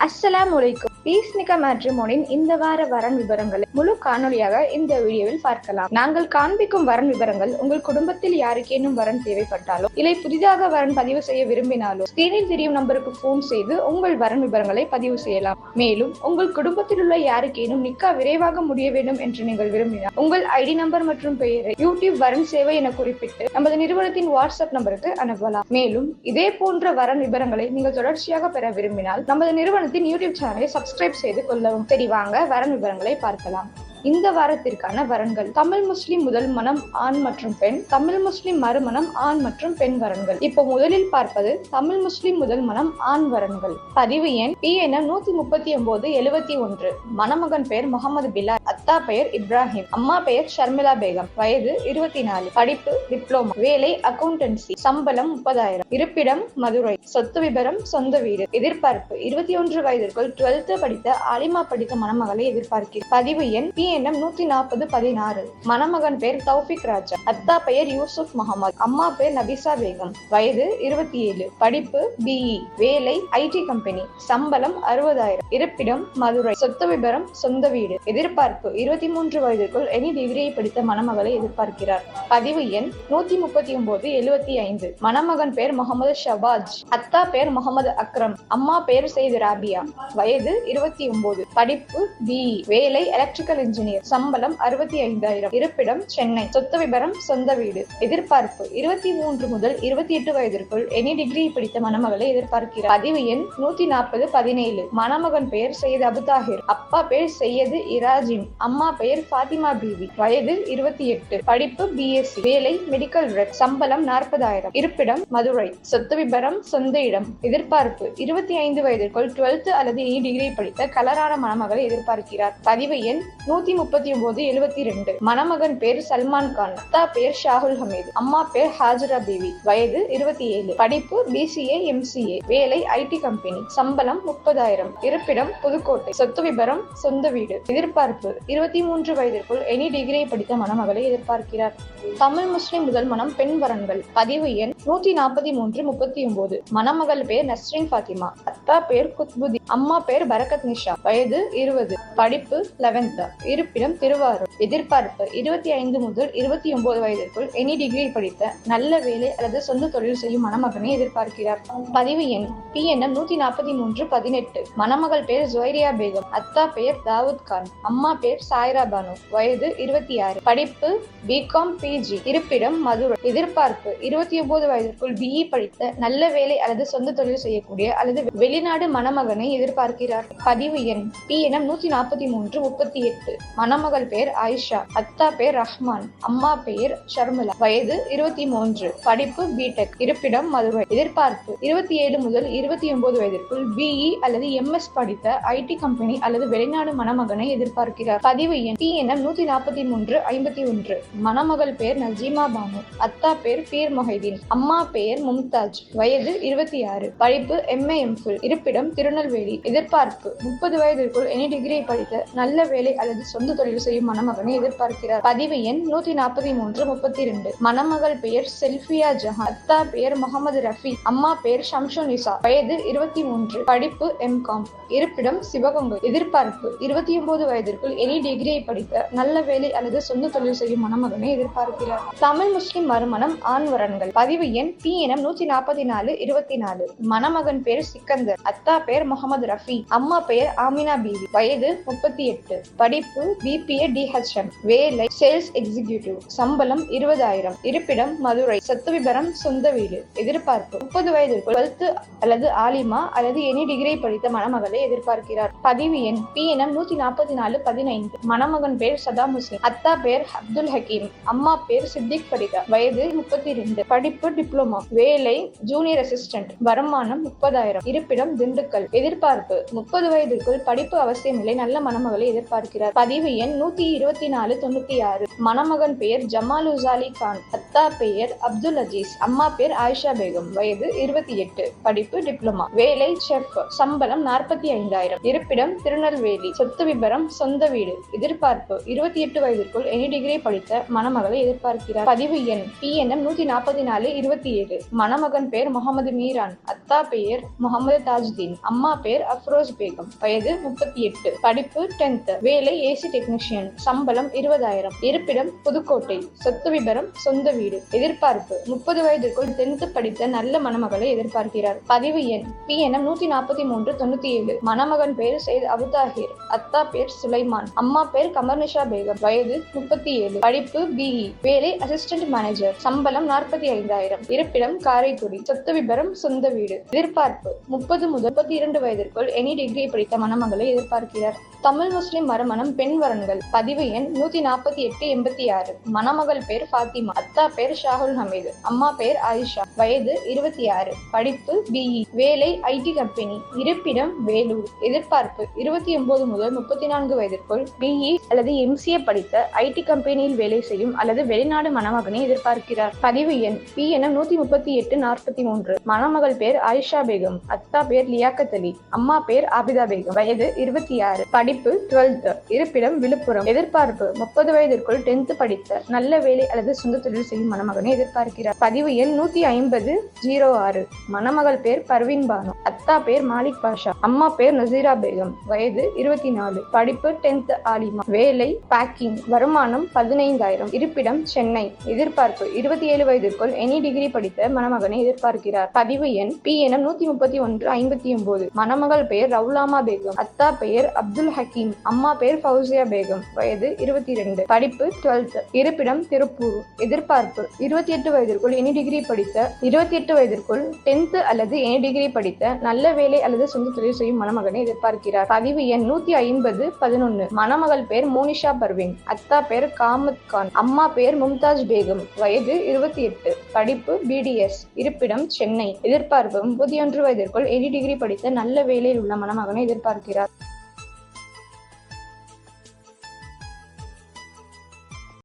Assalamu alaikum. பீஸ்னிக மேட்ரிமோனின் இந்த வார வரன் விவரங்களை முழு காணொலியாக இந்த வீடியோவில் பார்க்கலாம். நாங்கள் காண்பிக்கும் வரன் விவரங்கள் உங்கள் குடும்பத்தில் யாருக்கேனும் வரன் தேவைப்பட்டாலோ இல்லை புதிதாக வரன் பதிவு செய்ய விரும்பினாலோ ஸ்கிரீனில் தெரியும் நம்பருக்கு போன் செய்து உங்கள் வரன் விவரங்களை பதிவு செய்யலாம். மேலும் உங்கள் குடும்பத்தில் உள்ள யாருக்கேனும் நிக்கா விரைவாக முடிய வேண்டும் என்று நீங்கள் விரும்பினால் உங்கள் ஐடி நம்பர் மற்றும் பெயரை யூடியூப் வரன் சேவை என குறிப்பிட்டு நமது நிறுவனத்தின் வாட்ஸ்அப் நம்பருக்கு அனுப்பலாம். மேலும் இதே போன்ற வரன் விவரங்களை நீங்கள் தொடர்ச்சியாக பெற விரும்பினால் நமது நிறுவனத்தின் யூடியூப் சேனலை சப்ஸ்கிரைப் செய்து கொள்ளவும் தெரிவாங்க. வாங்க வரன் விவரங்களை பார்க்கலாம். இந்த வாரத்திற்கான வரன்கள் தமிழ் முஸ்லிம் முதல் மனம் ஆண் மற்றும் பெண் தமிழ் முஸ்லிம் மறுமணம் ஆண் மற்றும் பெண் வரன்கள். இப்போ முதலில் பார்ப்பது தமிழ் முஸ்லிம் முதல் மனம் ஆண் வரன்கள். பதிவு எண் பிஎன்எம் நூத்தி முப்பத்தி ஒன்பது எழுபத்தி ஒன்று. மணமகன் பெயர் முகமது பிலால் அத்தா பெயர் இப்ராஹிம் அம்மா பெயர் ஷர்மிளா பேகம் வயது இருபத்தி நாலு. படிப்பு டிப்ளோமா. வேலை அக்கவுண்டன்சி சம்பளம் முப்பதாயிரம். இருப்பிடம் மதுரை. சொத்து விபரம் சொந்த வீடு. எதிர்பார்ப்பு இருபத்தி ஒன்று வயதிற்குள் டுவெல்த் படித்த ஆலிமா படித்த மணமகளை எதிர்பார்க்கிறார் பதிவு எண் பி எண்ணம் நூத்தி நாற்பது பதினாறு. மணமகன் பேர் தௌஃபிக் ராஜா. அத்தா பெயர் யூசுப் முகமது அம்மா பேர் நபிசா பேகம். வயது இருபத்தி ஏழு படிப்பு பிஇ வேலை ஐடி கம்பெனி சம்பளம் அறுபதாயிரம். இருப்பிடம் மதுரை. சொத்து விபரம் சொந்த வீடு. எதிர்பார்ப்பு. இருபத்தி மூன்று வயதிற்குள் எனி டிகிரியை படித்த மணமகளை எதிர்பார்க்கிறார். பதிவு எண் நூத்தி முப்பத்தி ஒன்பது எழுபத்தி ஐந்து. மணமகன் பேர் முகமது ஷபாஜ். அத்தா பேர் முகமது அக்ரம். அம்மா பேர் செய்து ராபியா. வயது இருபத்தி ஒன்பது படிப்பு பிஇ வேலை எலக்ட்ரிக்கல் இன்ஜினியர் இன்ஜினியர். சம்பளம் அறுபத்தி ஐந்தாயிரம். இருப்பிடம் சென்னை. சொத்து விபரம் சொந்த வீடு. எதிர்பார்ப்பு. இருபத்தி மூன்று முதல் இருபத்தி எட்டு வயதிற்குள் எனி டிகிரி படித்த மணமகளை எதிர்பார்க்கிறார். பதிவு எண் நூத்தி நாற்பது பதினேழு. மணமகன் பெயர் சையது அபுதாஹிர் அப்பா பெயர் சையது இராஜிம் அம்மா பெயர் ஃபாத்திமா பீவி. வயது இருபத்தி எட்டு. படிப்பு பிஎஸ்சி வேலை மெடிக்கல் ரெப் சம்பளம் நாற்பதாயிரம். இருப்பிடம் மதுரை. சொத்து விபரம் சொந்த இடம். எதிர்பார்ப்பு. இருபத்தி ஐந்து வயதிற்குள் டுவெல்த் அல்லது எனி டிகிரி படித்த கலரான மணமகளை எதிர்பார்க்கிறார். பதிவு எண் நூத்தி நூத்தி முப்பத்தி ஒன்பது எழுபத்தி ரெண்டு மணமகன் பேர் சல்மான் கான் அத்தா பேர் ஷாகுல் ஹமீது. அம்மா பேர் ஹாஜரா பிவி. வயது இருபத்தி ஏழு படிப்பு பிசிஏ எம்சிஏ வேலை ஐடி கம்பெனி சம்பளம் முப்பதாயிரம். இருப்பிடம் புதுக்கோட்டை. சொத்து விபரம் சொந்த வீடு. எதிர்பார்ப்பு. இருபத்தி மூன்று வயதிற்குள் எனி டிகிரி படித்த மணமகளை எதிர்பார்க்கிறார். தமிழ் முஸ்லிம் முதல் மனம் பெண் வரன்கள். பதிவு எண் நூத்தி நாற்பத்தி மூன்று முப்பத்தி ஒன்பது மணமகள் பேர் நஸ்ரின் ஃபாத்திமா. அத்தா பேர் குத்புதி. அம்மா பேர் பரகத் நிஷா. வயது இருபது. படிப்பு லெவன்த் இருப்பிடம் திருவாரூர் எதிர்பார்ப்பு இருபத்தி ஐந்து முதல் இருபத்தி ஒன்பது வயதிற்குள் எனி டிகிரி படித்த நல்ல வேலை அல்லது சொந்த தொழில் செய்யும் மணமகனை எதிர்பார்க்கிறார். பதிவு எண் பிஎன்எம் நூத்தி நாற்பத்தி மூன்று பதினெட்டு. மணமகள் பேர் ஜொய்ரியா பேகம். அத்தா பெயர் தாவூத் கான். அம்மா பேர் சாய்ரா பானு. வயது இருபத்தி ஆறு படிப்பு பிகாம் பிஜி இருப்பிடம் மதுரை. எதிர்பார்ப்பு இருபத்தி ஒன்பது வயதிற்குள் பிஇ படித்த நல்ல வேலை அல்லது சொந்த தொழில் செய்யக்கூடிய அல்லது வெளிநாடு மணமகனை எதிர்பார்க்கிறார். பதிவு எண் பிஎன்எம் நூத்தி நாற்பத்தி மூன்று முப்பத்தி எட்டு. மணமகள் பெயர் ஆயிஷா அத்தா பேர் ரஹ்மான் அம்மா பெயர் ஷர்முலா வயது இருபத்தி மூன்று படிப்பு பிடெக் இருப்பிடம் மதுரை. எதிர்பார்ப்பு இருபத்தி ஏழு முதல் இருபத்தி ஒன்பது வயதிற்குள் பிஇ அல்லது எம்எஸ் படித்த ஐடி கம்பெனி அல்லது வெளிநாடு மணமகனை எதிர்பார்க்கிறார். பதிவு எண் பிஎன்எம் நூத்தி நாற்பத்தி மூன்று ஐம்பத்தி ஒன்று மணமகள் பெயர் நஜீமா பானு. அத்தா பேர் பீர் மொஹைதீன். அம்மா பெயர் மும்தாஜ். வயது இருபத்தி ஆறு படிப்பு எம்ஏ எம்ஃபில் இருப்பிடம் திருநெல்வேலி. எதிர்பார்ப்பு முப்பது வயதிற்குள் எனி டிகிரி படித்த நல்ல வேலை அல்லது சொந்த தொழில் செய்யும் மணமகனை எதிர்பார்க்கிறார். பதிவு எண் நூத்தி நாற்பத்தி மூன்று முப்பத்தி ரெண்டு. மணமகள் பெயர் செல்ஃபியா ஜஹான். அத்தா பெயர் முகமது ரஃபி. அம்மா பெயர் ஷம்ஷு நிசா. வயது இருபத்தி மூன்று. படிப்பு எம் காம் இருப்பிடம் சிவகங்கை. எதிர்பார்ப்பு இருபத்தி ஒன்பது வயதிற்குள் எனி டிகிரியை படித்த நல்ல வேலை அல்லது சொந்த தொழில் செய்யும் மணமகனை எதிர்பார்க்கிறார். தமிழ் முஸ்லிம் மறுமணம் ஆண் வரன்கள். பதிவு எண் பி எனம் நூத்தி நாற்பத்தி நாலு இருபத்தி நாலு. மணமகன் பெயர் சிக்கந்தர். அத்தா பெயர் முகமது ரஃபி. அம்மா பெயர் ஆமினா பீவி. வயது முப்பத்தி எட்டு. படிப்பு டு பிபிஏ டிஹெச்எம் வேலை சேல்ஸ் எக்ஸிகியூட்டிவ் சம்பளம் இருபதாயிரம். இருப்பிடம் மதுரை சொத்து விபரம் சொந்த வீடு எதிர்பார்ப்பு. முப்பது வயதிற்குள் டுவெல்த் அல்லது ஆலிமா அல்லது எனி டிகிரி படித்த மணமகளை எதிர்பார்க்கிறார். பதிவு எண் பி என நூத்தி நாற்பத்தி நாலு பதினைந்து. மணமகன் பேர் சதாம் ஹுசேன் அத்தா பேர் அப்துல் ஹக்கீம். அம்மா பேர் சித்திக் பரிதா வயது முப்பத்தி ரெண்டு படிப்பு டிப்ளமா வேலை ஜூனியர் அசிஸ்டன்ட் வருமானம் முப்பதாயிரம். இருப்பிடம் திண்டுக்கல். எதிர்பார்ப்பு. முப்பது வயதிற்குள் படிப்பு அவசியமில்லை. நல்ல மணமகளை எதிர்பார்க்கிறார். பதிவு எண் நூத்தி இருபத்தி நாலு தொண்ணூத்தி ஆறு. மணமகன் பெயர் ஜமால் உசாலி கான். அத்தா பெயர் அப்துல் அஜீஸ். அம்மா பேர் ஆயிஷா பேகம். வயது இருபத்தி எட்டு. படிப்பு டிப்ளமா. வேலை செஃப். சம்பளம் நாற்பத்தி ஐந்தாயிரம். இருப்பிடம் திருநெல்வேலி. சொத்து விபரம் சொந்த வீடு. எதிர்பார்ப்பு. இருபத்தி எட்டு வயதிற்குள் எனி டிகிரி படித்த மணமகளை எதிர்பார்க்கிறார். பதிவு எண் பிஎன்எம் நூத்தி நாற்பத்தி நாலு இருபத்தி ஏழு. மணமகன் பேர் முகமது மீரான். அத்தா பெயர் முகமது தாஜ்தீன். அம்மா பேர் அஃப்ரோஸ் பேகம். வயது முப்பத்தி எட்டு. படிப்பு டென்த் வேலை ஏசி ஏசி டெக்னீஷியன் சம்பளம் இருபதாயிரம். இருப்பிடம் புதுக்கோட்டை. சொத்து விபரம் சொந்த வீடு. எதிர்பார்ப்பு. முப்பது வயதிற்குள் டென்த் படித்த நல்ல மணமகளை எதிர்பார்க்கிறார். பதிவு எண் பி பிஎன்எம் நூத்தி நாற்பத்தி மூன்று தொண்ணூத்தி ஏழு மணமகன் பேர் சையத் அபுதாஹிர் அத்தா பேர் சுலைமான். அம்மா பேர் கமர்னிஷா பேகம். வயது முப்பத்தி ஏழு படிப்பு பிஇ வேலை அசிஸ்டன்ட் மேனேஜர் சம்பளம் நாற்பத்தி ஐந்தாயிரம் இருப்பிடம் காரைக்குடி. சொத்து விபரம் சொந்த வீடு. எதிர்பார்ப்பு. முப்பது முதல் முப்பத்தி இரண்டு வயதிற்குள் எனி டிகிரி படித்த மணமகளை எதிர்பார்க்கிறார். தமிழ் முஸ்லிம் மறுமணம் பெண் வரன்கள் பதிவு எண் நூத்தி நாற்பத்தி எட்டு எண்பத்தி ஆறு. மணமகள் பேர் ஃபாத்திமா. அத்தா பேர் ஷாகுல் ஹமீது. அம்மா பேர் ஆயிஷா. வயது இருபத்தி ஆறு. படிப்பு பிஇ வேலை ஐடி கம்பெனி இருப்பிடம் வேலூர். எதிர்பார்ப்பு இருபத்தி ஒன்பது முதல் முப்பத்தி நான்கு வயதிற்குள் பிஇ அல்லது எம்சிஏ படித்த ஐடி கம்பெனியில் வேலை செய்யும் அல்லது வெளிநாடு மணமகனை எதிர்பார்க்கிறார். பதிவு எண் பி என நூத்தி முப்பத்தி எட்டு நாற்பத்தி மூன்று. மணமகள் பேர் ஆயிஷா பேகம். அத்தா பேர் லியாக்கத் அலி. அம்மா பேர் ஆபிதா பேகம். வயது இருபத்தி ஆறு. படிப்பு டுவெல்த். இருப்பிடம் விழுப்புரம். எதிர்பார்ப்பு. முப்பது வயதிற்குள் டென்த் படித்த நல்ல வேலை அல்லது சொந்த தொழில் செய்யும் மணமகனை எதிர்பார்க்கிறார். பதிவு எண் நூத்தி ஐம்பது ஜீரோ ஆறு. மணமகள் பேர் பர்வீன் பானு. அத்தா பேர் மாலிக் பாஷா. அம்மா பேர் நசீரா பேகம். வயது இருபத்தி நாலு. படிப்பு டென்த் ஆலிமா. வேலை பேக்கிங் வருமானம் பதினைந்தாயிரம். இருப்பிடம் சென்னை. எதிர்பார்ப்பு. இருபத்தி ஏழு வயதிற்குள் எனி டிகிரி படித்த மணமகனை எதிர்பார்க்கிறார். பதிவு எண் பி என நூத்தி முப்பத்தி ஒன்று ஐம்பத்தி ஒன்பது. மணமகள் பெயர் ரவுலாமா பேகம். அத்தா பெயர் அப்துல் ஹக்கீம். அம்மா பெயர் பேர் ஃபவுசியா பேகம் வயது இருபத்தி ரெண்டு படிப்பு டுவெல்த் இருப்பிடம் திருப்பூர். எதிர்பார்ப்பு இருபத்தி எட்டு வயதிற்குள் எனி டிகிரி படித்த இருபத்தி எட்டு வயதிற்குள் டென்த் அல்லது எனி டிகிரி படித்த நல்ல வேலை அல்லது சொந்த தொழில் செய்யும் மணமகனை எதிர்பார்க்கிறார். பதிவு எண் நூத்தி ஐம்பது பதினொன்னு. மணமகள் பேர் மோனிஷா பர்வீன். அத்தா பேர் காமத் கான். அம்மா பேர் மும்தாஜ் பேகம். வயது இருபத்தி எட்டு படிப்பு பிடிஎஸ் இருப்பிடம் சென்னை. எதிர்பார்ப்பு முப்பத்தி ஒன்று வயதிற்குள் எனி டிகிரி படித்த நல்ல வேலையில் உள்ள மணமகனை எதிர்பார்க்கிறார்.